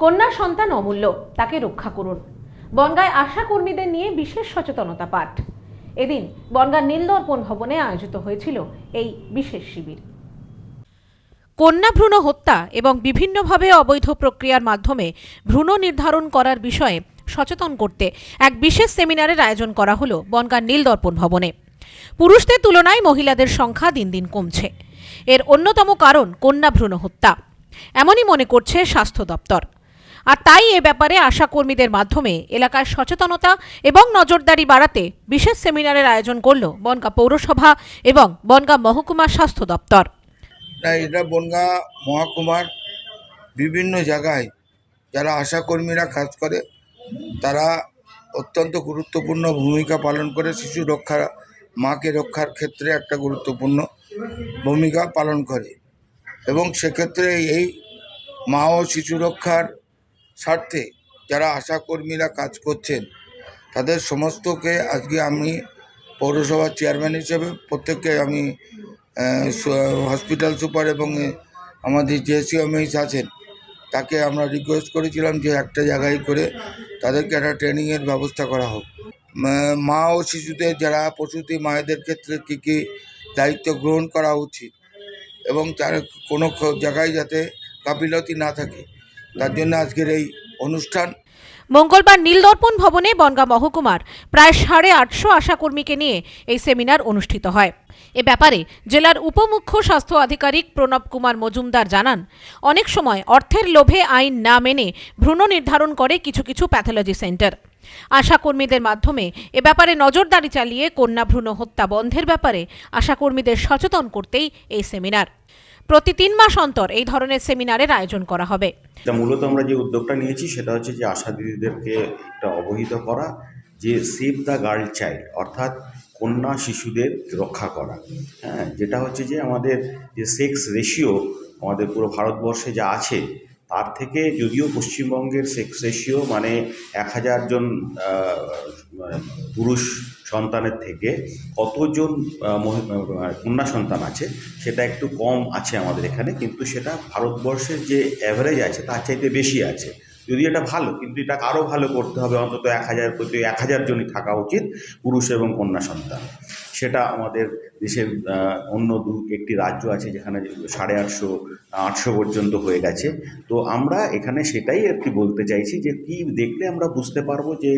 কন্যা সন্তান অমূল্য, তাকে রক্ষা করুন। বনগায় আশা কর্মীদের নিয়ে বিশেষ সচেতনতা পাঠ। এদিন বনগাঁ নীলদর্পণ ভবনে আয়োজিত হয়েছিল এই বিশেষ শিবির। কন্যা ভ্রূণ হত্যা এবং বিভিন্নভাবে অবৈধ প্রক্রিয়ার মাধ্যমে ভ্রূণ নির্ধারণ করার বিষয়ে সচেতন করতে এক বিশেষ সেমিনারের আয়োজন করা হলো বনগাঁ নীলদর্পণ ভবনে। পুরুষদের তুলনায় মহিলাদের সংখ্যা দিন দিন কমছে। এর অন্যতম কারণ কন্যা ভ্রূণ হত্যা। এমনই মনে করছে স্বাস্থ্য দপ্তর। আর তাই এ ব্যাপারে আশা কর্মীদের মাধ্যমে এলাকার সচেতনতা এবং নজরদারি বাড়াতে বিশেষ সেমিনারের আয়োজন করল বনগাঁ পৌরসভা এবং বনগাঁ মহকুমা স্বাস্থ্য দপ্তর। এটা বনগাঁ মহকুমার বিভিন্ন জায়গায় যারা আশাকর্মীরা কাজ করে, তারা অত্যন্ত গুরুত্বপূর্ণ ভূমিকা পালন করে। শিশু রক্ষা, মাকে রক্ষার ক্ষেত্রে একটা গুরুত্বপূর্ণ ভূমিকা পালন করে। এবং সেক্ষেত্রে এই মা ও শিশু রক্ষার স্বার্থে যারা আশাকর্মীরা কাজ করছেন, তাদের সমস্তকে আজকে আমি পৌরসভার চেয়ারম্যান হিসেবে, প্রত্যেককে আমি হসপিটাল সুপার এবং আমাদের যে সিএমএইচ আছেন, তাকে আমরা রিকোয়েস্ট করেছিলাম যে একটা জায়গায় করে তাদেরকে একটা ট্রেনিংয়ের ব্যবস্থা করা হোক। মা- ও শিশুদের যারা প্রসূতি মায়েদের ক্ষেত্রে কী কী দায়িত্ব গ্রহণ করা উচিত এবং তার কোনো জায়গায় যাতে গাফিলতি না থাকে তার জন্য আজকের এই অনুষ্ঠান। মঙ্গলবার নীলদর্পণ ভবনে বনগাঁ মহকুমার প্রায় সাড়ে আটশো আশাকর্মীকে নিয়ে এই সেমিনার অনুষ্ঠিত হয়। এ ব্যাপারে জেলার উপমুখ্য স্বাস্থ্য আধিকারিক প্রণব কুমার মজুমদার জানান, অনেক সময় অর্থের লোভে আইন না মেনে ভ্রূণ নির্ধারণ করে কিছু কিছু প্যাথোলজি সেন্টার। আশাকর্মীদের মাধ্যমে এ ব্যাপারে নজরদারি চালিয়ে কন্যা ভ্রূণ হত্যা বন্ধের ব্যাপারে আশাকর্মীদের সচেতন করতেই এই সেমিনার। প্রতি তিন মাস অন্তর এই ধরনের সেমিনারের আয়োজন করা হবে। মূলত আমরা যে উদ্যোগটা নিয়েছি সেটা হচ্ছে যে আশা দিদিদেরকে একটা অবহিত করা, যে সেভ দ্য গার্ল চাইল্ড, অর্থাৎ কন্যা শিশুদের রক্ষা করা। হ্যাঁ যেটা হচ্ছে যে আমাদের যে সেক্স রেশিও আমাদের পুরো ভারতবর্ষে যা আছে তার থেকে যদিও পশ্চিমবঙ্গের সেক্স রেশিও মানে এক হাজার জন পুরুষ সন্তানের থেকে কতজন কন্যা সন্তান আছে সেটা একটু কম আছে আমাদের এখানে, কিন্তু সেটা ভারতবর্ষের যে অ্যাভারেজ আছে তার চাইতে বেশি আছে। যদি এটা ভালো, কিন্তু এটা আরও ভালো করতে হবে, অন্তত এক হাজার, প্রতি এক হাজার জনই থাকা উচিত পুরুষ এবং কন্যা সন্তান। সেটা আমাদের দেশের অন্য দু একটি রাজ্য আছে যেখানে সাড়ে আটশো আটশো পর্যন্ত হয়ে গেছে। তো আমরা এখানে সেটাই আর কি বলতে চাইছি যে কি দেখলে আমরা বুঝতে পারব যে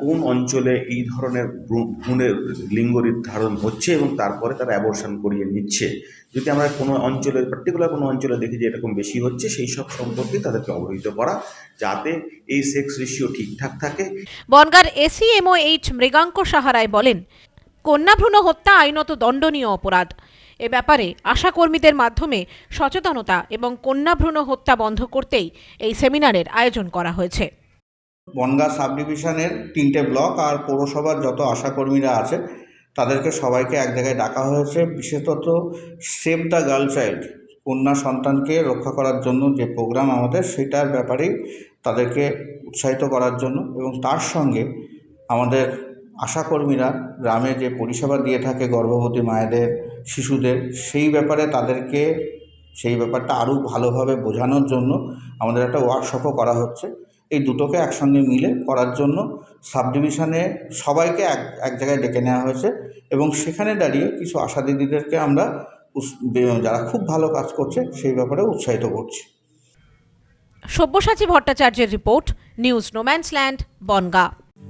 কোন অঞ্চলে এই ধরনের ভ্রূ- ভ্রূণের লিঙ্গ নির্ধারণ হচ্ছে এবং তারপরে তারা অ্যাবর্শন করিয়ে নিচ্ছে। যদি আমরা কোনো অঞ্চলে পার্টিকুলার কোনো অঞ্চলে দেখি যে এরকম বেশি হচ্ছে, সেই সব সম্পর্কে তাদেরকে অবহিত করা যাতে এই সেক্স রেশিও ঠিকঠাক থাকে। বনগার এসিএমও এইচ মৃগাঙ্ক সাহারায় বলেন কন্যা ভ্রূণ হত্যা আইনত দণ্ডনীয় অপরাধ। এ ব্যাপারে আশাকর্মীদের মাধ্যমে সচেতনতা এবং কন্যা ভ্রূণ হত্যা বন্ধ করতেই এই সেমিনারের আয়োজন করা হয়েছে। বনগাঁ সাব ডিভিশনের তিনটে ব্লক আর পৌরসভার যত আশাকর্মীরা আছে, তাদেরকে সবাইকে এক জায়গায় ডাকা হয়েছে। বিশেষত সেভ দ্য গার্ল চাইল্ড, কন্যা সন্তানকে রক্ষা করার জন্য যে প্রোগ্রাম আমাদের, সেটার ব্যাপারেই তাদেরকে উৎসাহিত করার জন্য এবং তার সঙ্গে আমাদের আশাকর্মীরা গ্রামে যে পরিষেবা দিয়ে থাকে গর্ভবতী মায়েদের, শিশুদের, সেই ব্যাপারে তাদেরকে, সেই ব্যাপারটা আরও ভালোভাবে বোঝানোর জন্য আমাদের একটা ওয়ার্কশপও করা হচ্ছে। এই দুটোকে একসঙ্গে মিলে করার জন্য সাব ডিভিশনে সবাইকে এক এক জায়গায় ডেকে নেওয়া হয়েছে এবং সেখানে দাঁড়িয়ে কিছু আশা দিদিদেরকে আমরা যারা খুব ভালো কাজ করছে সেই ব্যাপারে উৎসাহিত করছি। সব্যসাচী ভট্টাচার্যের report, news no man's land, Bangaon.